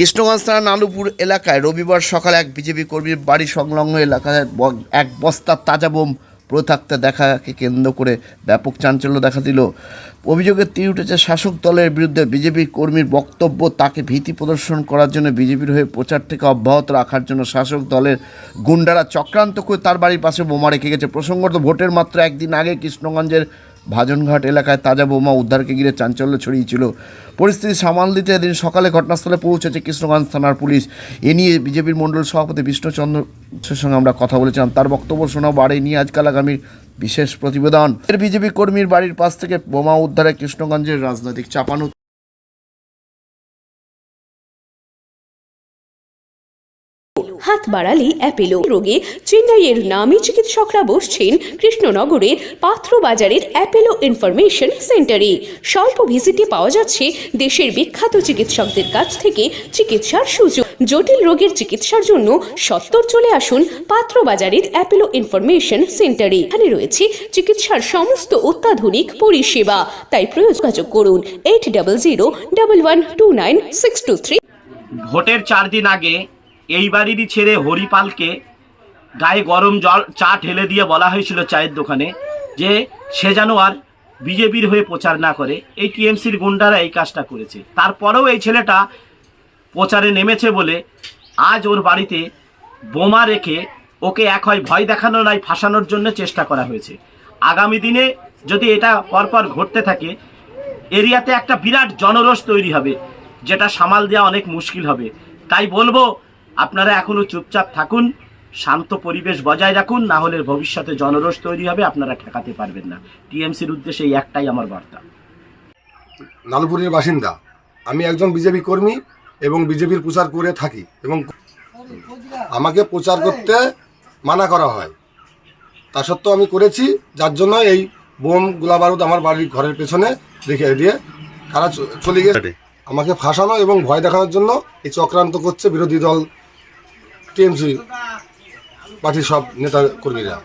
কৃষ্ণগঞ্জ থানার নালুপুর এলাকায় রবিবার সকালে এক বিজেপি কর্মীর বাড়ি সংলগ্ন এলাকায় এক বস্তা তাজা বোম পড়ে থাকতে দেখাকে কেন্দ্র করে ব্যাপক চাঞ্চল্য দেখা দিল। অভিযোগে তীর উঠেছে শাসক দলের বিরুদ্ধে বিজেপি কর্মীর বক্তব্য, তাকে ভীতি প্রদর্শন করার জন্য বিজেপির হয়ে প্রচার থেকে অব্যাহত রাখার জন্য শাসক দলের গুন্ডারা চক্রান্ত করে তার বাড়ির পাশে বোমা রেখে গেছে। প্রসঙ্গত, ভোটের মাত্র একদিন আগে কৃষ্ণগঞ্জের ভাজনঘাট এলাকায় তাজা বোমা উদ্ধারকে ঘিরে চাঞ্চল্য ছড়িয়েছিল। পরিস্থিতি সামাল দিতে এদিন সকালে ঘটনাস্থলে পৌঁছেছে কৃষ্ণগঞ্জ থানার পুলিশ। এ নিয়ে বিজেপির মণ্ডল সভাপতি বিষ্ণুচন্দ্রের সঙ্গে আমরা কথা বলেছিলাম। তার বক্তব্য শোনা বাড়ি। নিয়ে আজকাল আগামীর বিশেষ প্রতিবেদন। এর বিজেপি কর্মীর বাড়ির পাশ থেকে বোমা উদ্ধারে কৃষ্ণগঞ্জের রাজনৈতিক চাপানো হাত বাড়ালে অ্যাপেলো। রোগে চেন্নাইয়ের নামী চিকিৎসকরা বসছেন কৃষ্ণনগরের পাত্র বাজারের অ্যাপেলো ইনফরমেশন সেন্টারে। স্বল্প ভিজিটে পাওয়া যাচ্ছে দেশের বিখ্যাত চিকিৎসকদের কাছ থেকে চিকিৎসার সুযোগ। জটিল রোগের চিকিৎসার জন্য সত্তর চলে আসুন পাত্র বাজারের অ্যাপেলো ইনফরমেশন সেন্টারে। এখানে রয়েছে চিকিৎসার সমস্ত অত্যাধুনিক পরিষেবা। তাই প্রয়োজযোগাযোগ করুন eight double zero double one two nine six two three. ভোটের চার দিন আগে এই বাড়িরই ছেড়ে হরিপালকে গায়ে গরম জল, চা ঢেলে দিয়ে বলা হয়েছিল চায়ের দোকানে যে সে যেন আর বিজেপির হয়ে প্রচার না করে। এই টিএমসির গুন্ডারা এই কাজটা করেছে। তারপরেও এই ছেলেটা প্রচারে নেমেছে বলে আজ ওর বাড়িতে বোমা রেখে ওকে এক হয় ভয় দেখানো নয়, ফাঁসানোর জন্য চেষ্টা করা হয়েছে। আগামী দিনে যদি এটা পরপর ঘটতে থাকে, এরিয়াতে একটা বিরাট জনরোষ তৈরি হবে, যেটা সামাল দেওয়া অনেক মুশকিল হবে। তাই বলব আপনারা এখনও চুপচাপ থাকুন শান্ত পরিবেশ বজায় রাখুন না হলে ভবিষ্যতে জনরোষ তৈরি হবে আপনারা ঠেকাতে পারবেন না। টিএমসির উদ্দেশ্যে এই একটাই আমার বার্তা। নালপুরের বাসিন্দা আমি একজন বিজেপি কর্মী এবং বিজেপির প্রচার করে থাকি এবং আমাকে প্রচার করতে মানা করা হয়। তা সত্ত্বেও আমি করেছি যার জন্য এই বোম গোলা বারুদ আমার বাড়ির ঘরের পেছনে রেখে দিয়ে তারা চলে গেছে আমাকে ফাঁসানো এবং ভয় দেখানোর জন্য এই চক্রান্ত করছে বিরোধী দল টিএমসি পার্টির সব নেতা কর্মীরা।